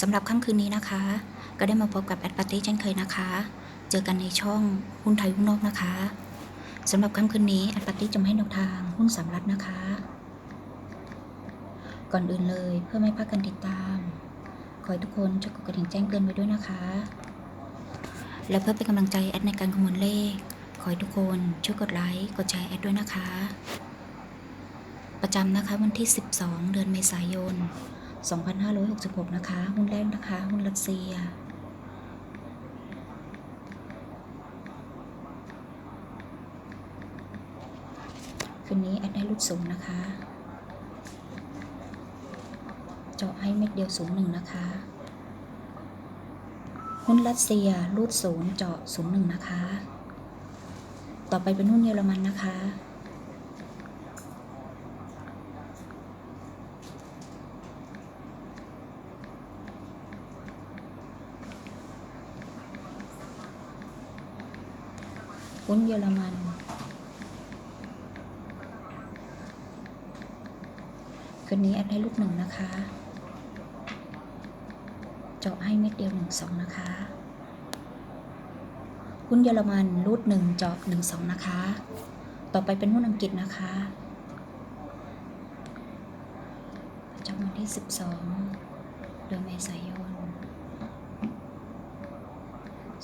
สำหรับค่ำคืนนี้นะคะ ก็ได้มาพบกับแอดปาร์ตี้เช่นเคยนะคะ เจอกันในช่องหุ้นไทยหุ้นนอกนะคะสำหรับค่ำคืนนี้แอดปาร์ตี้จะมาให้แนวทางหุ้นสามรัฐนะคะ ก่อนอื่นเลยเพื่อไม่พลาดการติดตาม ขอให้ทุกคนช่วยกดกระดิ่งแจ้งเตือนไว้ด้วยนะคะ และเพื่อเป็นกำลังใจแอดในการคำนวณเลข ขอให้ทุกคนช่วยกดไลค์กดแชร์แอดด้วยนะคะ ประจำนะคะวันที่ 12 เดือนเมษายน 2566 นะคะ หุ้นแรกนะคะ หุ้นรัสเซีย คืนนี้แอดได้รูดสูงนะคะ เจาะให้เม็ดเดียวสูงหนึ่งนะคะ หุ้นรัสเซียรูดศูนย์เจาะศูนย์หนึ่งนะคะ ต่อไปเป็นหุ้นเยอรมันนะคะ หุ้นเยอรมัน คืนนี้แอดให้ลูกหนึ่งนะคะ เจาะให้เม็ดเดียวหนึ่งสองนะคะหุ้นเยอรมันรูดหนึ่งเจาะหนึ่งสองนะคะ ต่อไปเป็นหุ้นอังกฤษนะคะประจำวันที่สิบสองเดือนเมษายน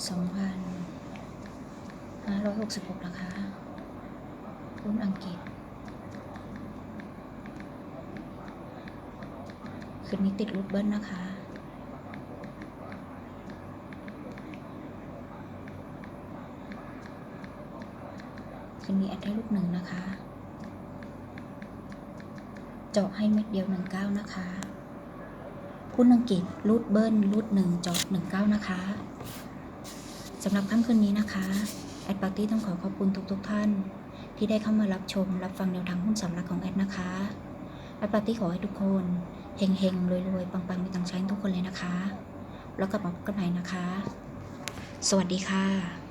สองพัน ห้าร้อยหกสิบหกนะคะหุ้นอังกฤษ คืนนี้ติดรูดเบิ้ลนะคะ คืนนี้แอดให้ลูกหนึ่งนะคะ เจาะให้เม็ดเดียวหนึ่งเก้านะคะหุ้นอังกฤษรูดเบิ้ลรูดหนึ่งเจาะหนึ่งเก้านะคะสำหรับค่ำคืนนี้นะคะ แอดปาร์ตี้ต้องขอขอบคุณทุกๆทท่าน ที่ได้เข้ามารับชม รับฟังแนวทางหุ้นสำรับของแอดนะคะ แอดปาร์ตี้ขอให้ทุกคนเฮงเฮงรวยรวยๆปังๆมีตังค์ใช้ทุกคนเลยนะคะ แล้วกลับมาพบกันใหม่นะคะ สวัสดีค่ะ